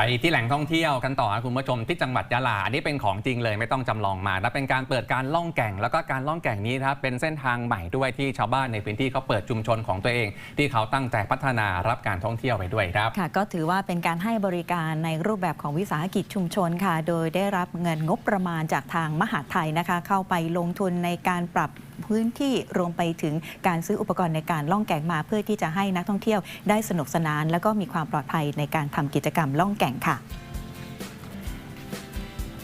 ไปที่แหล่งท่องเที่ยวกันต่อคุณผู้ชมที่จังหวัดยะลาอันนี้เป็นของจริงเลยไม่ต้องจำลองมาและเป็นการเปิดการล่องแก่ง แล้วก็การล่องแก่งนี้นะครับเป็นเส้นทางใหม่ด้วยที่ชาวบ้านในพื้นที่เขาเปิดชุมชนของตัวเอง ที่เขาตั้งใจพัฒนารับการท่องเที่ยวไปด้วยครับค่ะ ก็ถือว่าเป็นการให้บริการในรูปแบบของวิสาหกิจชุมชนค่ะ โดยได้รับเงินงบประมาณจากทางมหาไทยนะคะ เข้าไปลงทุนในการปรับพื้นที่รวมไปถึงการซื้ออุปกรณ์ในการล่องแก่งมา เพื่อที่จะให้นักท่องเที่ยวได้สนุกสนาน แล้วก็มีความปลอดภัยในการทำกิจกรรมล่องแก่งค่ะ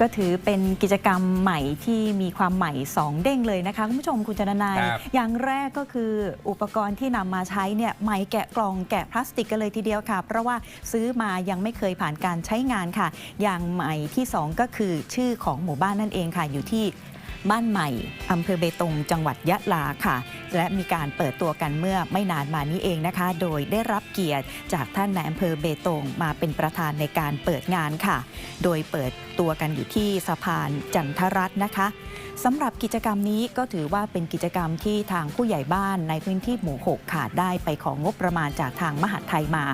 ก็ถือเป็นกิจกรรมใหม่ที่มีความใหม่2เด้งเลยนะคะคุณผู้ชมคุณจนนายครับ อย่างแรกก็คืออุปกรณ์ที่นำมาใช้เนี่ยใหม่แกะกล่องแกะพลาสติกกันเลยทีเดียวค่ะ เพราะว่าซื้อมายังไม่เคยผ่านการใช้งานค่ะ อย่างใหม่ที่2ก็คือชื่อของหมู่บ้านนั่นเองค่ะอยู่ที่ บ้านใหม่อำเภอเบตงจังหวัดยะลาค่ะ และมีการเปิดตัวกันเมื่อไม่นานมานี้เองนะคะ โดยได้รับเกียรติจากท่านนายอำเภอเบตงมาเป็นประธานในการเปิดงานค่ะ โดยเปิดตัวกันอยู่ที่สะพานจันทรัตน์นะคะสำหรับกิจกรรมนี้ก็ถือว่าเป็นกิจกรรมที่ทางผู้ใหญ่บ้านในพื้นที่หมู่ 6 ค่ะได้ไปของงบประมาณจากทางมหาดไทยมา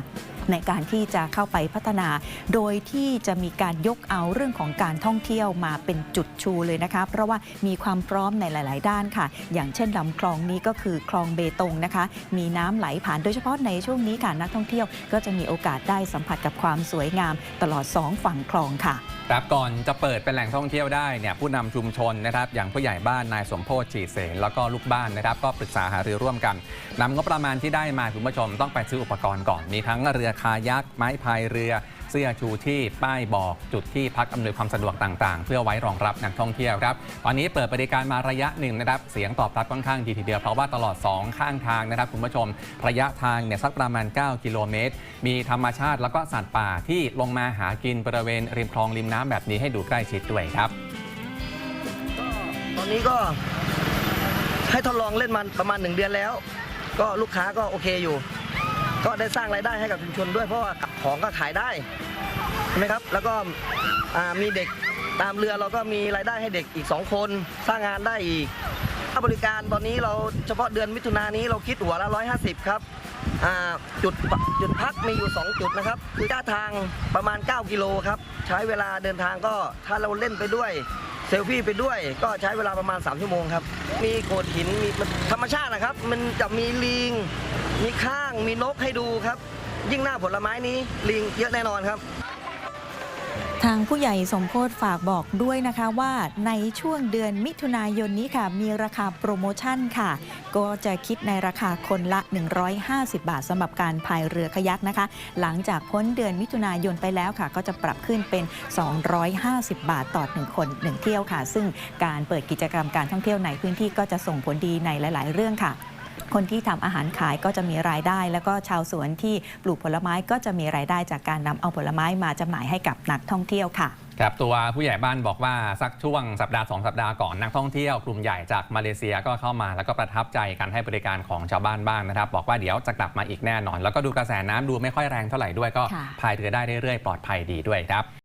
ในการที่จะเข้าไปพัฒนา โดยที่จะมีการยกเอาเรื่องของการท่องเที่ยวมาเป็นจุดชูเลยนะคะเพราะว่ามีความพร้อมในหลาย ๆ ด้านค่ะ อย่างเช่นลำคลองนี้ก็คือคลองเบตงนะคะ มีน้ำไหลผ่านโดยเฉพาะในช่วงนี้ค่ะนักท่องเที่ยวก็จะมีโอกาสได้สัมผัสกับความสวยงาม ตลอดสองฝั่งคลองค่ะครับก่อนจะเปิดเป็นแหล่งท่องเที่ยวได้เนี่ยผู้นำชุมชนนะครับอย่างผู้ใหญ่บ้านนายสมโพธิฉีเสนแล้วก็ลูกบ้านนะครับ ก็ปรึกษาหารือร่วมกันนำงบประมาณที่ได้มาคุณผู้ชมต้องไปซื้ออุปกรณ์ก่อนมีทั้งเรือคายักไม้พายเรือ เสื้อชูชีพป้ายบอกจุดที่พักอำนวยความสะดวกต่างๆ เพื่อไว้รองรับนักท่องเที่ยวครับ ตอนนี้เปิดบริการมาระยะหนึ่งนะครับ เสียงตอบรับค่อนข้างดีทีเดียว เพราะว่าตลอด 2 ข้างทางนะครับคุณผู้ชม ระยะทางเนี่ยสักประมาณ 9 กิโลเมตร มีธรรมชาติแล้วก็สัตว์ป่าที่ลงมาหากินบริเวณริมคลองริมน้ำแบบนี้ให้ดูใกล้ชิดด้วยครับ ตอนนี้ก็ให้ทดลองเล่นมันประมาณหนึ่งเดือนแล้ว ก็ลูกค้าก็โอเคอยู่ ก็ได้สร้างรายได้ให้กับชุมชนด้วยเพราะว่าของก็ขายได้ใช่ไหมครับ แล้วก็มีเด็กตามเรือเราก็มีรายได้ให้เด็กอีก 2 คนสร้างงานได้อีกค่าบริการตอนนี้เราเฉพาะเดือนมิถุนายนนี้เราคิดหัวละ 150 ครับจุดจุดพักมีอยู่ 2 จุดนะครับ คือท่าทางประมาณ 9 กิโลครับ ใช้เวลาเดินทางก็ถ้าเราเล่นไปด้วย เซลฟี่ไปด้วยก็ใช้เวลาประมาณ 3 ชั่วโมงครับ มีโขดหินมีธรรมชาตินะครับ มันจะมีลิง มีข้าง มีนกให้ดูครับ ยิ่งหน้าผลไม้นี้ลิงเยอะแน่นอนครับ ทางผู้ใหญ่สมโพธฝากบอกด้วยนะคะว่าในช่วงเดือนมิถุนายนนี้ค่ะ มีราคาโปรโมชั่นค่ะ ก็จะคิดในราคาคนละ 150 บาทสำหรับการพายเรือคายักนะคะ หลังจากพ้นเดือนมิถุนายนไปแล้วค่ะ ก็จะปรับขึ้นเป็น 250 บาทต่อ 1 คน 1 เที่ยวค่ะ ซึ่งการเปิดกิจกรรมการท่องเที่ยวในพื้นที่ก็จะส่งผลดีในหลาย ๆ เรื่องค่ะ คนที่ทำอาหารขายก็จะมีรายได้ แล้วก็ชาวสวนที่ปลูกผลไม้ก็จะมีรายได้จากการนำเอาผลไม้มาจำหน่ายให้กับนักท่องเที่ยวค่ะครับตัวผู้ใหญ่บ้านบอกว่าสักช่วงสัปดาห์สองสัปดาห์ก่อนนักท่องเที่ยวกลุ่มใหญ่จากมาเลเซียก็เข้ามาแล้วก็ประทับใจการให้บริการของชาวบ้านบ้างนะครับ บอกว่าเดี๋ยวจะกลับมาอีกแน่นอน แล้วก็ดูกระแสน้ำดูไม่ค่อยแรงเท่าไหร่ด้วยก็พายเรือได้เรื่อยๆปลอดภัยดีด้วยครับ